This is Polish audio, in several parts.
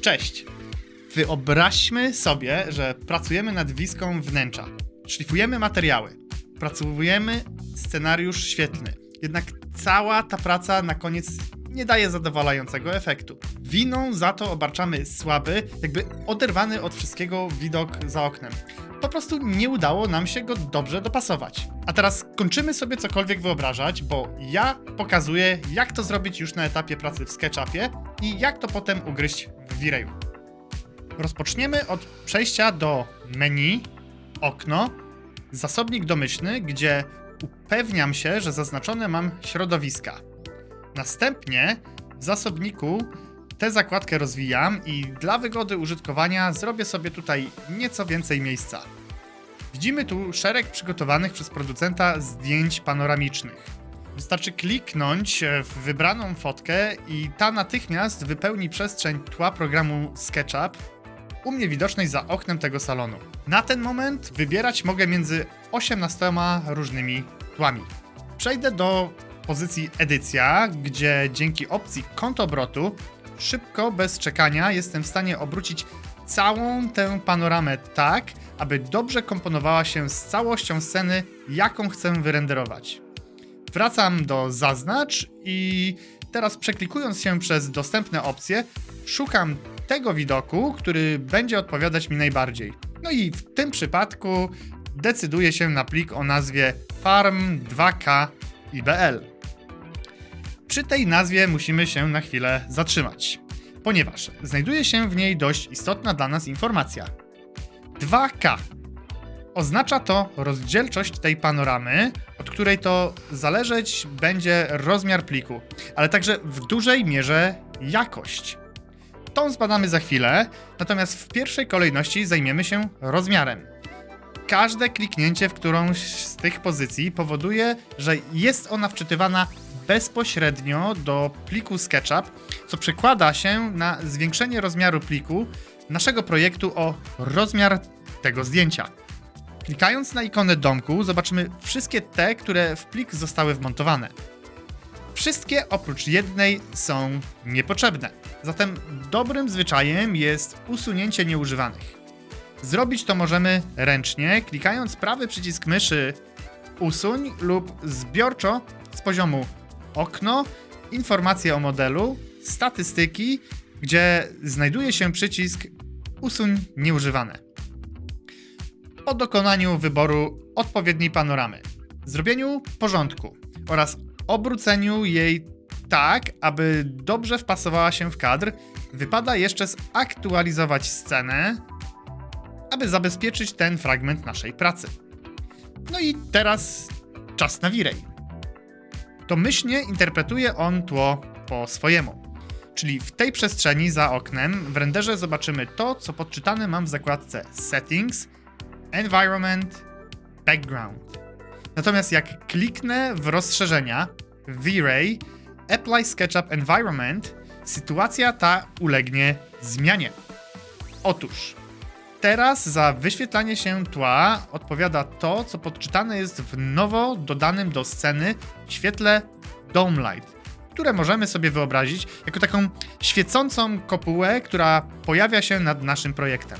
Cześć! Wyobraźmy sobie, że pracujemy nad wizką wnętrza. Szlifujemy materiały, pracujemy scenariusz świetlny. Jednak cała ta praca na koniec nie daje zadowalającego efektu. Winą za to obarczamy słaby, jakby oderwany od wszystkiego widok za oknem. Po prostu nie udało nam się go dobrze dopasować. A teraz kończymy sobie cokolwiek wyobrażać, bo ja pokazuję, jak to zrobić już na etapie pracy w SketchUpie i jak to potem ugryźć w V-Rayu. Rozpoczniemy od przejścia do menu, okno, zasobnik domyślny, gdzie upewniam się, że zaznaczone mam środowiska. Następnie w zasobniku tę zakładkę rozwijam i dla wygody użytkowania zrobię sobie tutaj nieco więcej miejsca. Widzimy tu szereg przygotowanych przez producenta zdjęć panoramicznych. Wystarczy kliknąć w wybraną fotkę i ta natychmiast wypełni przestrzeń tła programu SketchUp, u mnie widocznej za oknem tego salonu. Na ten moment wybierać mogę między 18 różnymi tłami. Przejdę do pozycji edycja, gdzie dzięki opcji kąt obrotu szybko, bez czekania jestem w stanie obrócić całą tę panoramę tak, aby dobrze komponowała się z całością sceny, jaką chcę wyrenderować. Wracam do zaznacz i teraz przeklikując się przez dostępne opcje, szukam tego widoku, który będzie odpowiadać mi najbardziej. No i w tym przypadku decyduję się na plik o nazwie farm2k.ibl. Przy tej nazwie musimy się na chwilę zatrzymać, ponieważ znajduje się w niej dość istotna dla nas informacja. 2K Oznacza to rozdzielczość tej panoramy, od której to zależeć będzie rozmiar pliku, ale także w dużej mierze jakość. Tą zbadamy za chwilę, natomiast w pierwszej kolejności zajmiemy się rozmiarem. Każde kliknięcie w którąś z tych pozycji powoduje, że jest ona wczytywana bezpośrednio do pliku SketchUp, co przekłada się na zwiększenie rozmiaru pliku naszego projektu o rozmiar tego zdjęcia. Klikając na ikonę domku, zobaczymy wszystkie te, które w plik zostały wmontowane. Wszystkie oprócz jednej są niepotrzebne. Zatem dobrym zwyczajem jest usunięcie nieużywanych. Zrobić to możemy ręcznie, klikając prawy przycisk myszy usuń lub zbiorczo z poziomu okno, informacje o modelu, statystyki, gdzie znajduje się przycisk usuń nieużywane po dokonaniu wyboru odpowiedniej panoramy, zrobieniu porządku oraz obróceniu jej tak, aby dobrze wpasowała się w kadr, wypada jeszcze zaktualizować scenę, aby zabezpieczyć ten fragment naszej pracy. No i teraz czas na wirej. Domyślnie interpretuje on tło po swojemu. Czyli w tej przestrzeni za oknem w renderze zobaczymy to, co podczytane mam w zakładce Settings – Environment, Background. Natomiast jak kliknę w rozszerzenia V-Ray, Apply SketchUp Environment, sytuacja ta ulegnie zmianie. Otóż teraz za wyświetlanie się tła odpowiada to, co podczytane jest w nowo dodanym do sceny świetle Dome Light, które możemy sobie wyobrazić jako taką świecącą kopułę, która pojawia się nad naszym projektem.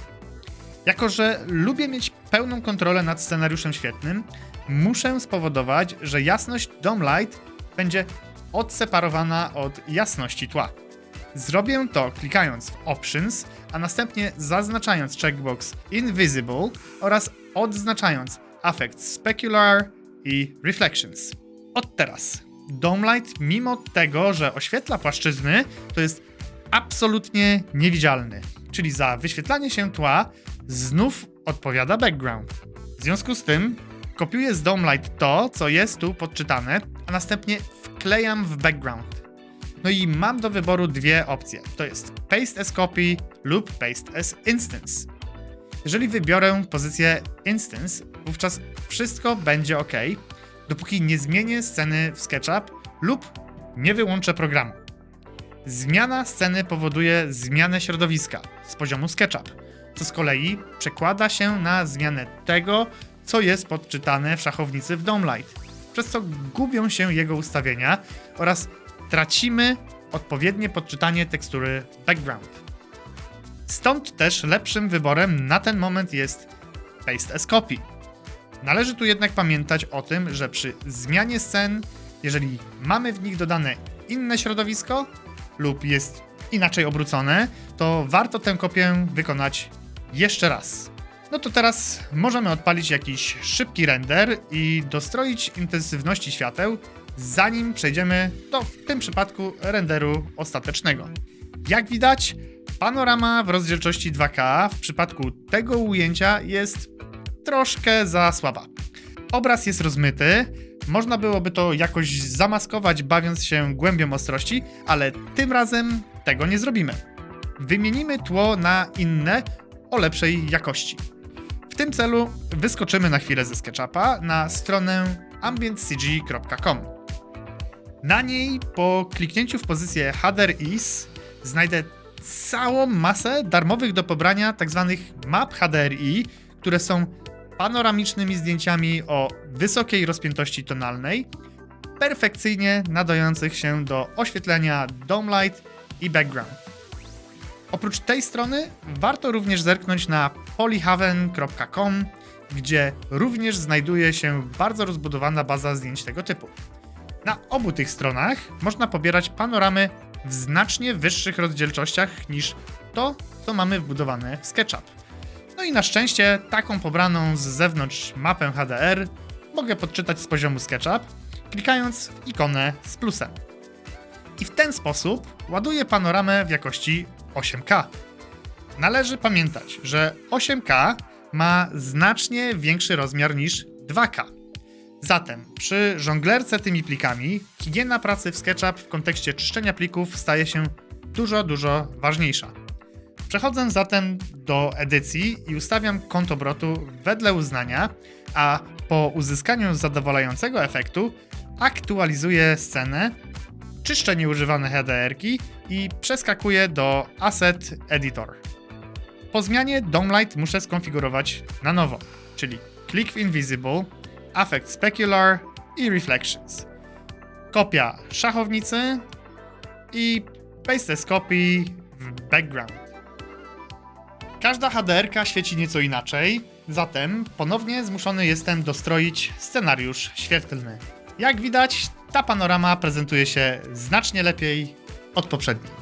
Jako, że lubię mieć pełną kontrolę nad scenariuszem świetnym, muszę spowodować, że jasność Dome Light będzie odseparowana od jasności tła. Zrobię to klikając w Options, a następnie zaznaczając checkbox Invisible oraz odznaczając Affect Specular i Reflections. Od teraz, Dome Light, mimo tego, że oświetla płaszczyzny, to jest absolutnie niewidzialny. Czyli za wyświetlanie się tła znów odpowiada background. W związku z tym kopiuję z Domelight to, co jest tu podczytane, a następnie wklejam w background. No i mam do wyboru dwie opcje. To jest Paste as Copy lub Paste as Instance. Jeżeli wybiorę pozycję Instance, wówczas wszystko będzie ok, dopóki nie zmienię sceny w SketchUp lub nie wyłączę programu. Zmiana sceny powoduje zmianę środowiska z poziomu SketchUp co z kolei przekłada się na zmianę tego, co jest podczytane w szachownicy w Domelight, przez co gubią się jego ustawienia oraz tracimy odpowiednie podczytanie tekstury background. Stąd też lepszym wyborem na ten moment jest Paste as Copy. Należy tu jednak pamiętać o tym, że przy zmianie scen, jeżeli mamy w nich dodane inne środowisko lub jest inaczej obrócone, to warto tę kopię wykonać jeszcze raz. No to teraz możemy odpalić jakiś szybki render i dostroić intensywności świateł, zanim przejdziemy do w tym przypadku renderu ostatecznego. Jak widać, panorama w rozdzielczości 2K w przypadku tego ujęcia jest troszkę za słaba. Obraz jest rozmyty, można byłoby to jakoś zamaskować, bawiąc się głębią ostrości, ale tym razem tego nie zrobimy. Wymienimy tło na inne o lepszej jakości. W tym celu wyskoczymy na chwilę ze SketchUpa na stronę ambientcg.com. Na niej po kliknięciu w pozycję Header Is znajdę całą masę darmowych do pobrania tzw. map HDRI, które są panoramicznymi zdjęciami o wysokiej rozpiętości tonalnej, perfekcyjnie nadających się do oświetlenia dome light i background. Oprócz tej strony warto również zerknąć na polyhaven.com, gdzie również znajduje się bardzo rozbudowana baza zdjęć tego typu. Na obu tych stronach można pobierać panoramy w znacznie wyższych rozdzielczościach niż to, co mamy wbudowane w SketchUp. No i na szczęście taką pobraną z zewnątrz mapę HDR mogę podczytać z poziomu SketchUp, klikając w ikonę z plusem. I w ten sposób ładuję panoramę w jakości 8K. Należy pamiętać, że 8K ma znacznie większy rozmiar niż 2K. Zatem przy żonglerce tymi plikami higiena pracy w SketchUp w kontekście czyszczenia plików staje się dużo, dużo ważniejsza. Przechodzę zatem do edycji i ustawiam kąt obrotu wedle uznania, a po uzyskaniu zadowalającego efektu aktualizuję scenę, czyszczę nieużywane HDR-ki i przeskakuję do Asset Editor. Po zmianie Domelight muszę skonfigurować na nowo, czyli Click w Invisible, Affect Specular i Reflections. Kopia szachownicy i Paste as Copy w background. Każda HDR świeci nieco inaczej, zatem ponownie zmuszony jestem dostroić scenariusz świetlny. Jak widać, ta panorama prezentuje się znacznie lepiej od poprzedniej.